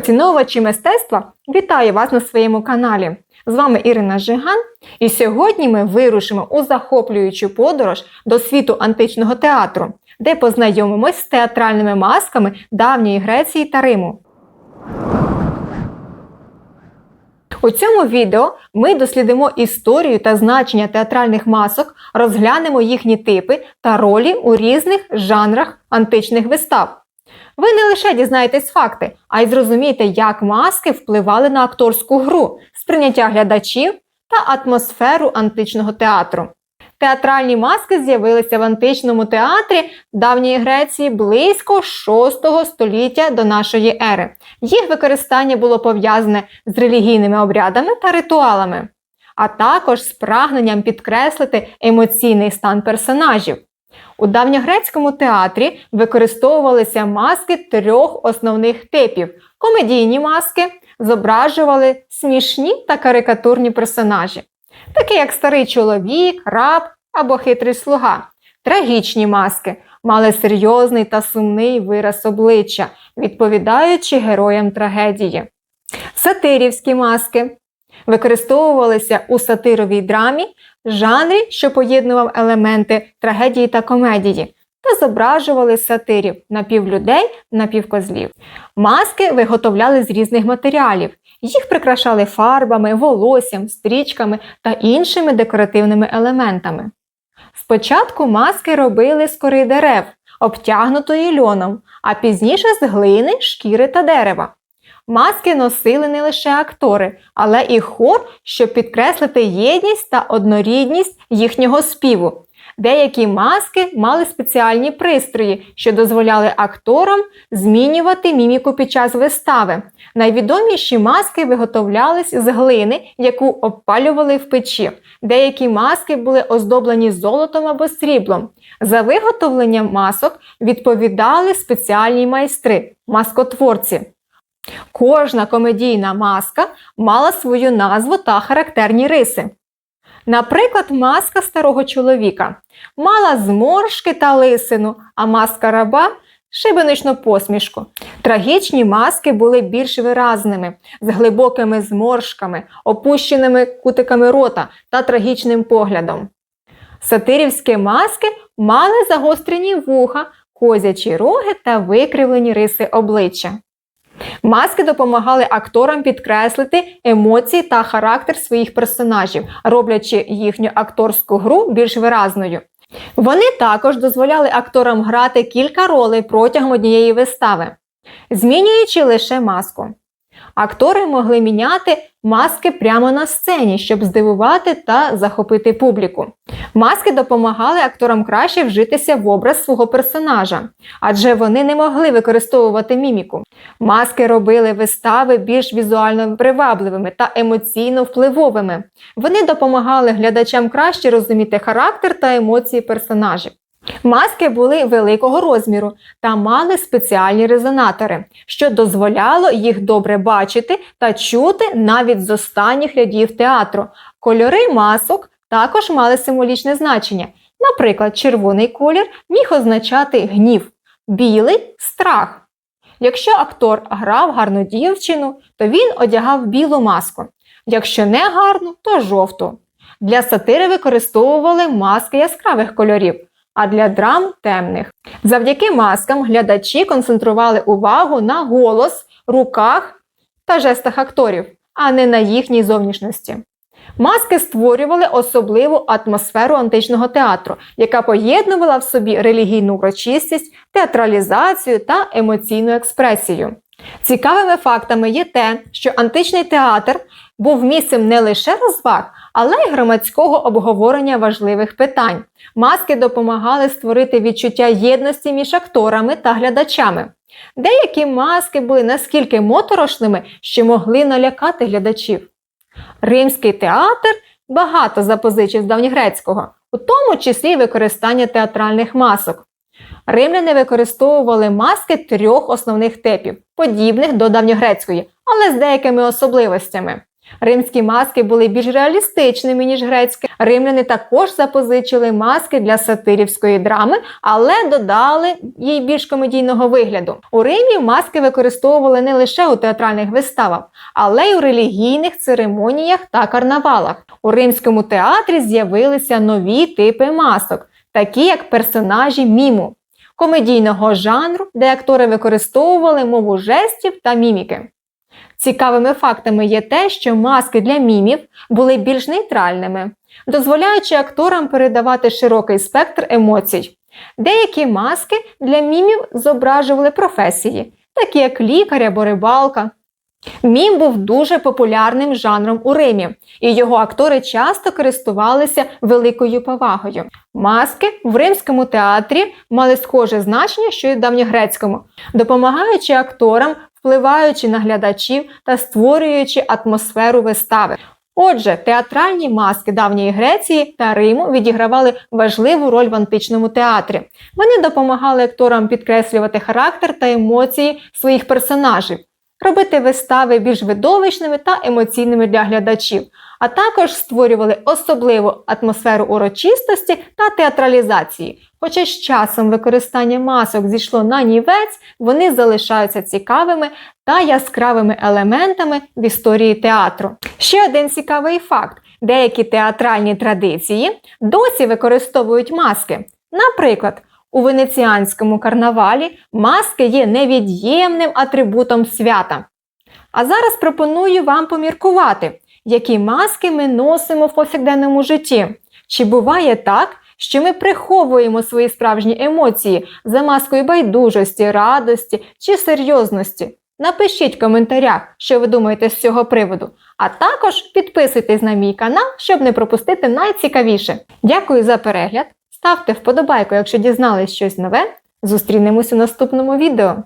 Поціновувачі мистецтва, вітаю вас на своєму каналі. З вами Ірина Жиган, і сьогодні ми вирушимо у захоплюючу подорож до світу античного театру, де познайомимось з театральними масками давньої Греції та Риму. У цьому відео ми дослідимо історію та значення театральних масок, розглянемо їхні типи та ролі у різних жанрах античних вистав. Ви не лише дізнаєтесь факти, а й зрозумієте, як маски впливали на акторську гру, сприйняття глядачів та атмосферу античного театру. Театральні маски з'явилися в античному театрі давньої Греції близько 6 століття до нашої ери. Їх використання було пов'язане з релігійними обрядами та ритуалами, а також з прагненням підкреслити емоційний стан персонажів. У давньогрецькому театрі використовувалися маски трьох основних типів. Комедійні маски зображували смішні та карикатурні персонажі, такі як старий чоловік, раб або хитрий слуга. Трагічні маски мали серйозний та сумний вираз обличчя, відповідаючи героям трагедії. Сатирівські маски використовувалися у сатировій драмі, жанрі, що поєднував елементи трагедії та комедії, та зображували сатирів напівлюдей, напівкозлів. Маски виготовляли з різних матеріалів. Їх прикрашали фарбами, волоссям, стрічками та іншими декоративними елементами. Спочатку маски робили з кори дерев, обтягнутої льоном, а пізніше з глини, шкіри та дерева. Маски носили не лише актори, але і хор, щоб підкреслити єдність та однорідність їхнього співу. Деякі маски мали спеціальні пристрої, що дозволяли акторам змінювати міміку під час вистави. Найвідоміші маски виготовлялись з глини, яку обпалювали в печі. Деякі маски були оздоблені золотом або сріблом. За виготовленням масок відповідали спеціальні майстри маскотворці. Кожна комедійна маска мала свою назву та характерні риси. Наприклад, маска старого чоловіка мала зморшки та лисину, а маска раба шибеничну посмішку. Трагічні маски були більш виразними, з глибокими зморшками, опущеними кутиками рота та трагічним поглядом. Сатирівські маски мали загострені вуха, козячі роги та викривлені риси обличчя. Маски допомагали акторам підкреслити емоції та характер своїх персонажів, роблячи їхню акторську гру більш виразною. Вони також дозволяли акторам грати кілька ролей протягом однієї вистави, змінюючи лише маску. Актори могли міняти маски прямо на сцені, щоб здивувати та захопити публіку. Маски допомагали акторам краще вжитися в образ свого персонажа, адже вони не могли використовувати міміку. Маски робили вистави більш візуально привабливими та емоційно впливовими. Вони допомагали глядачам краще розуміти характер та емоції персонажів. Маски були великого розміру та мали спеціальні резонатори, що дозволяло їх добре бачити та чути навіть з останніх рядів театру. Кольори масок також мали символічне значення. Наприклад, червоний колір міг означати гнів, білий страх. Якщо актор грав гарну дівчину, то він одягав білу маску. Якщо не гарну, то жовту. Для сатири використовували маски яскравих кольорів а для драм темних. Завдяки маскам глядачі концентрували увагу на голос, руках та жестах акторів, а не на їхній зовнішності. Маски створювали особливу атмосферу античного театру, яка поєднувала в собі релігійну урочистість, театралізацію та емоційну експресію. Цікавими фактами є те, що античний театр був місцем не лише розваг, але й громадського обговорення важливих питань. Маски допомагали створити відчуття єдності між акторами та глядачами. Деякі маски були наскільки моторошними, що могли налякати глядачів. Римський театр багато запозичив з давньогрецького, у тому числі використання театральних масок. Римляни використовували маски трьох основних типів, подібних до давньогрецької, але з деякими особливостями. Римські маски були більш реалістичними, ніж грецькі. Римляни також запозичили маски для сатирівської драми, але додали їй більш комедійного вигляду. У Римі маски використовували не лише у театральних виставах, але й у релігійних церемоніях та карнавалах. У римському театрі з'явилися нові типи масок, такі як персонажі міму, комедійного жанру, де актори використовували мову жестів та міміки. Цікавими фактами є те, що маски для мімів були більш нейтральними, дозволяючи акторам передавати широкий спектр емоцій. Деякі маски для мімів зображували професії, такі як лікар або рибалка. Мім був дуже популярним жанром у Римі, і його актори часто користувалися великою повагою. Маски в римському театрі мали схоже значення, що й давньогрецькому, допомагаючи акторам, впливаючи на глядачів та створюючи атмосферу вистави. Отже, театральні маски давньої Греції та Риму відігравали важливу роль в античному театрі. Вони допомагали акторам підкреслювати характер та емоції своїх персонажів, робити вистави більш видовищними та емоційними для глядачів, а також створювали особливу атмосферу урочистості та театралізації. Хоча з часом використання масок зійшло на нівець, вони залишаються цікавими та яскравими елементами в історії театру. Ще один цікавий факт: деякі театральні традиції досі використовують маски. Наприклад, у венеціанському карнавалі маски є невід'ємним атрибутом свята. А зараз пропоную вам поміркувати, які маски ми носимо в повсякденному житті. Чи буває так, що ми приховуємо свої справжні емоції за маскою байдужості, радості чи серйозності? Напишіть в коментарях, що ви думаєте з цього приводу. А також підписуйтесь на мій канал, щоб не пропустити найцікавіше. Дякую за перегляд! Ставте вподобайку, якщо дізнались щось нове. Зустрінемось у наступному відео.